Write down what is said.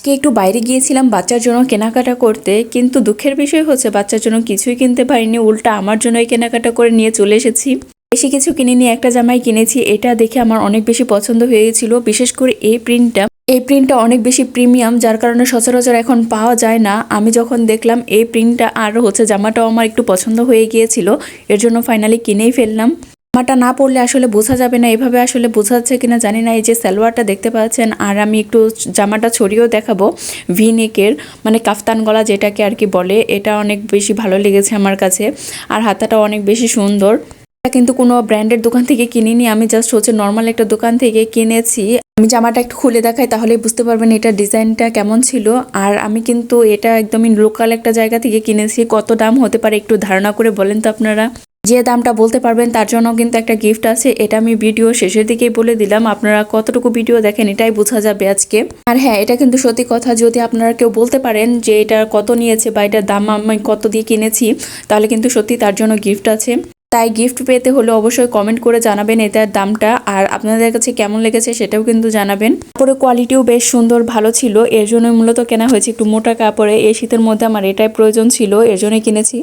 আজকে একটু বাইরে গিয়েছিলাম বাচ্চার জন্য কেনাকাটা করতে, কিন্তু দুঃখের বিষয় হচ্ছে বাচ্চার জন্য কিছুই কিনতে পারিনি, উল্টা আমার জন্যই কেনাকাটা করে নিয়ে চলে এসেছি। বেশি কিছু কিনে নিয়ে একটা জামাই কিনেছি, এটা দেখে আমার অনেক বেশি পছন্দ হয়েছিল, বিশেষ করে এই প্রিন্টটা। এই প্রিন্টটা অনেক বেশি প্রিমিয়াম, যার কারণে সচরাচর এখন পাওয়া যায় না। আমি যখন দেখলাম এই প্রিন্টটা আর হচ্ছে জামাটাও আমার একটু পছন্দ হয়ে গিয়েছিল, এর জন্য ফাইনালি কিনেই ফেললাম। জামাটা না পরলে আসলে বোঝা যাবে না, এভাবে আসলে বোঝা যাচ্ছে কিনা জানি না, এই যে সালোয়ারটা দেখতে পাচ্ছেন, আর আমি একটু জামাটা ছড়িয়েও দেখাবো ভি নেকের মানে কাফতান গলা যেটাকে আর কি বলে, এটা অনেক বেশি ভালো লেগেছে আমার কাছে, আর হাতাটা অনেক বেশি সুন্দর। এটা কিন্তু কোনো ব্র্যান্ডের দোকান থেকে কিনিনি, আমি জাস্ট হচ্ছে নর্মাল একটা দোকান থেকে কিনেছি। আমি জামাটা একটু খুলে দেখাই, তাহলেই বুঝতে পারবেন এটা ডিজাইনটা কেমন ছিল, আর আমি কিন্তু এটা একদমই লোকাল একটা জায়গা থেকে কিনেছি, কত দাম হতে পারে একটু ধারণা করে বলেন তো আপনারা। যে দামটা বলতে পারবেন তার জন্য কিন্তু একটা গিফট আছে। এটা আমি ভিডিও শেষের দিকেই বলে দিলাম। আপনারা কতটুকু ভিডিও দেখেন এটাই বোঝা যাবে আজকে। আর হ্যাঁ এটা কিন্তু সত্যি কথা, যদি আপনারা কেউ বলতে পারেন যে এটা কত নিয়েছে বা এটার দাম আমি কত দিয়ে কিনেছি, তাহলে কিন্তু সত্যি তার জন্য গিফট আছে। তাই গিফট পেতে হলে অবশ্যই কমেন্ট করে জানাবেন এটার দামটা আর আপনাদের কাছে কেমন লেগেছে সেটাও কিন্তু জানাবেন। কাপড়ের কোয়ালিটিও বেশ সুন্দর, ভালো ছিল। এর জন্য মূলত কেনা হয়েছে একটু মোটা কাপড়ে। এই শীতের মধ্যে আমার এটাই প্রয়োজন ছিল, এর জন্য কিনেছি।